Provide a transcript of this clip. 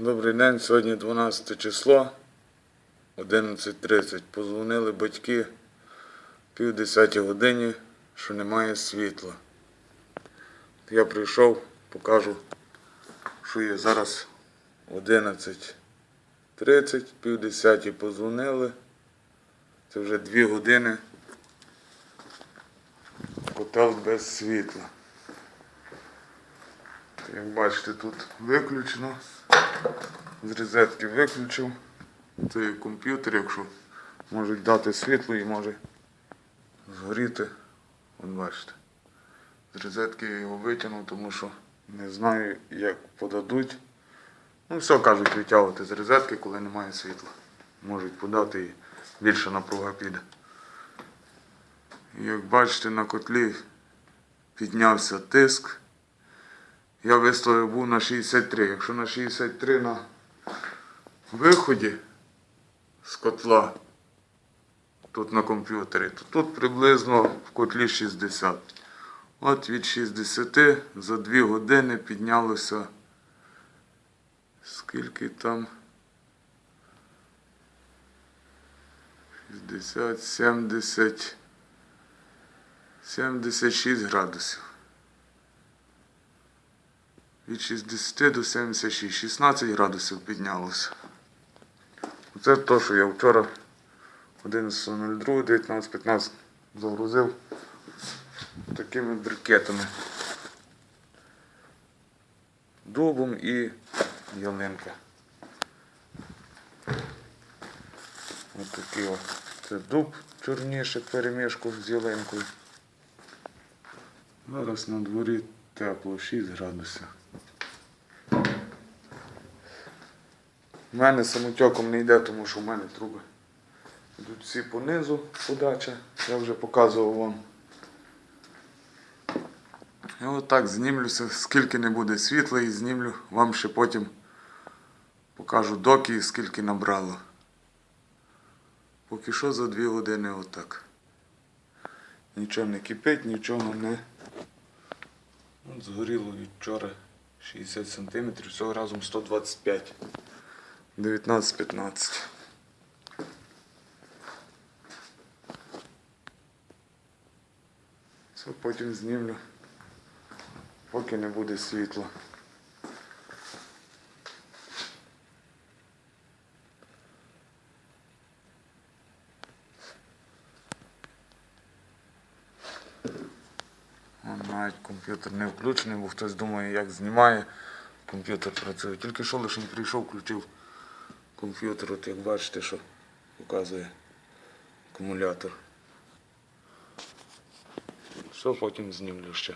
Добрий день, сьогодні 12 число, 11.30. Позвонили батьки пів 10 годині, що немає світла. Я прийшов, покажу, що є зараз 11.30, пів 10 позвонили. Це вже 2 години. Котел без світла. Як бачите, тут виключено. З розетки виключив. Це є комп'ютер, якщо можуть дати світло і може згоріти. От бачите. З розетки я його витягнув, тому що не знаю, як подадуть. Ну, все кажуть витягувати з розетки, коли немає світла. Можуть подати і більше напруга піде. Як бачите, на котлі піднявся тиск. Я виставив був на 63. Якщо на 63 на виході з котла, тут на комп'ютері, то тут приблизно в котлі 60. От від 60 за 2 години піднялося. Скільки там? 60, 70, 76 градусів. Від 60 до 76, 16 градусів піднялося. Це те, що я вчора 11.02, 19.15 загрузив такими брикетами. Дубом і ялинка. Ось такий от. Це дуб чорніший перемішку з ялинкою. Зараз на дворі тепло 6 градусів. У мене самотьоком не йде, тому що в мене труби йдуть всі понизу подача. Я вже показував вам. Я отак знімлюся, скільки не буде світла і знімлю, вам ще потім покажу доки, і скільки набрало. Поки що за дві години отак. Нічого не кипить, нічого не. От згоріло від вчора 60 см, всього разом 125. 19-15. Це потім знімлю, поки не буде світла. Навіть комп'ютер не включений, бо хтось думає, як знімає. Комп'ютер працює. Тільки що лише прийшов, включив комп'ютер, от як бачите, що показує акумулятор. Все потім знімлю ще.